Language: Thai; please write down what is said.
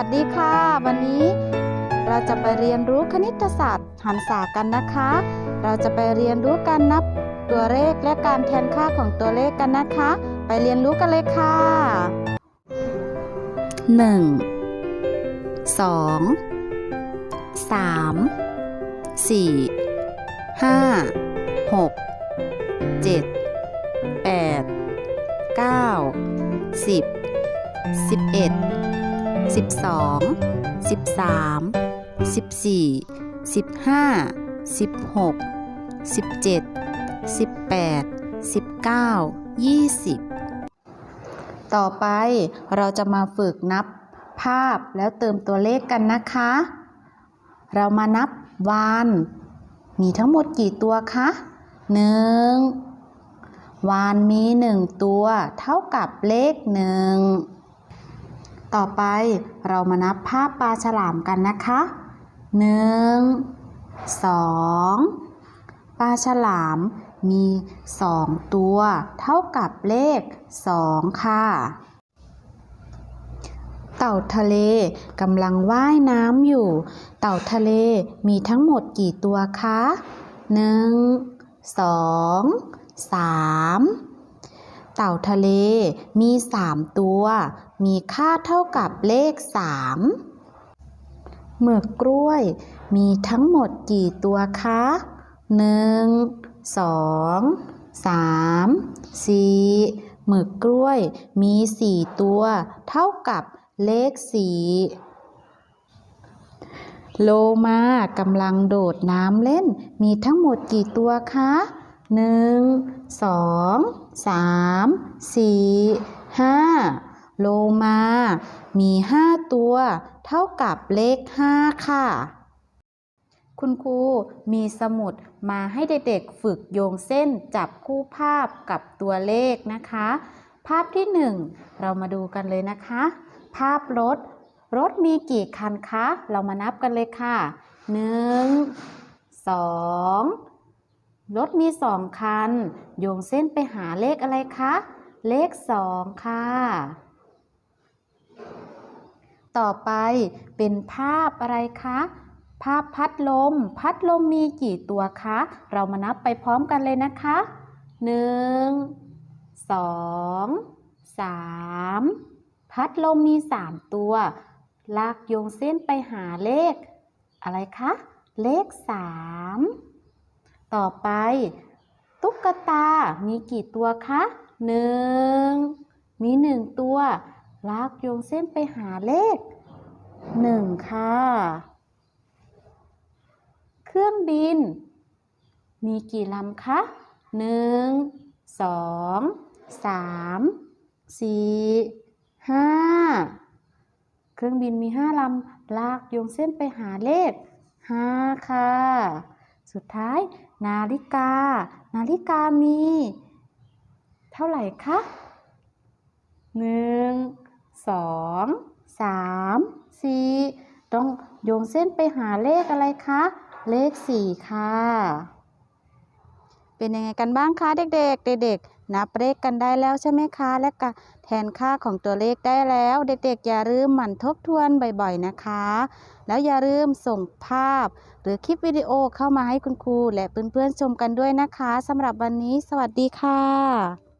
วัสดีค่ะ วันนี้เราจะไปเรียนรู้คณิตศาสตร์หันษากันนะคะ เราจะไปเรียนรู้การนับตัวเลขและการแทนค่าของตัวเลขกันนะคะ ไปเรียนรู้กันเลยค่ะ 1 2 3 4 5 6 7 8 9 10 11 สิบสองสิบสามสิบสี่สิบห้าสิบหกสิบเจ็ดสิบแปดสิบเก้ายี่สิบต่อไปเราจะมาฝึกนับภาพแล้วเติมตัวเลขกันนะคะ เรามานับวานมีทั้งหมดกี่ตัวคะหนึ่งวานมีหนึ่งตัว เท่ากับเลขหนึ่ง ต่อไปเรามานับภาพปลาฉลามกันนะคะหนึ่งสองปลาฉลามมีสองตัว เท่ากับเลขสองค่ะ เต่าทะเลกำลังว่ายน้ำอยู่ เต่าทะเลมีทั้งหมดกี่ตัวคะหนึ่งสองสามเต่าทะเลมีสามตัว มีค่าเท่ากับเลขสามหมึกกล้วยมีทั้งหมดกี่ตัวคะหนึ่งสองสามสี่หมึกกล้วยมีสี่ตัว เท่ากับเลขสี่โลมากำลังโดดน้ำเล่น มีทั้งหมดกี่ตัวคะหนึ่งสองสามสี่ห้า โลมา มีห้าตัว เท่ากับเลขห้าค่ะ คุณครูมีสมุดมาให้เด็กๆฝึกโยงเส้นจับคู่ภาพกับตัวเลขนะคะ ภาพที่หนึ่งเรามาดูกันเลยนะคะ ภาพรถ รถมีกี่คันคะ เรามานับกันเลยค่ะหนึ่งสองรถมีสองคัน โยงเส้นไปหาเลขอะไรคะ เลขสองค่ะ ต่อไปเป็นภาพอะไรคะ ภาพพัดลม พัดลมมีกี่ตัวคะ เรามานับไปพร้อมกันเลยนะคะหนึ่งสองสามพัดลมมีสามตัว ลากโยงเส้นไปหาเลข อะไรคะ เลขสามต่อไป ตุ๊กตามีกี่ตัวคะหนึ่งมีหนึ่งตัว ลากโยงเส้นไปหาเลขหนึ่งค่ะ เครื่องบิน มีกี่ลำคะหนึ่งสองสามสี่ห้าเครื่องบินมีห้าลำลากโยงเส้นไปหาเลขห้าค่ะ สุดท้าย นาฬิกา นาฬิกามี เท่าไหร่คะหนึ่ง สองสามสี่ต้องโยงเส้นไปหาเลขอะไรคะ เลขสี่ค่ะ เป็นยังไงกันบ้างคะเด็กๆ เด็กๆ นับเลขกันได้แล้วใช่ไหมคะ และก็แทนค่าของตัวเลขได้แล้ว เด็กๆ อย่าลืมหมั่นทบทวนบ่อยๆ นะคะ แล้วอย่าลืมส่งภาพ หรือคลิปวิดีโอเข้ามาให้คุณครูและเพื่อนๆ ชมกันด้วยนะคะสำหรับวันนี้ สวัสดีค่ะ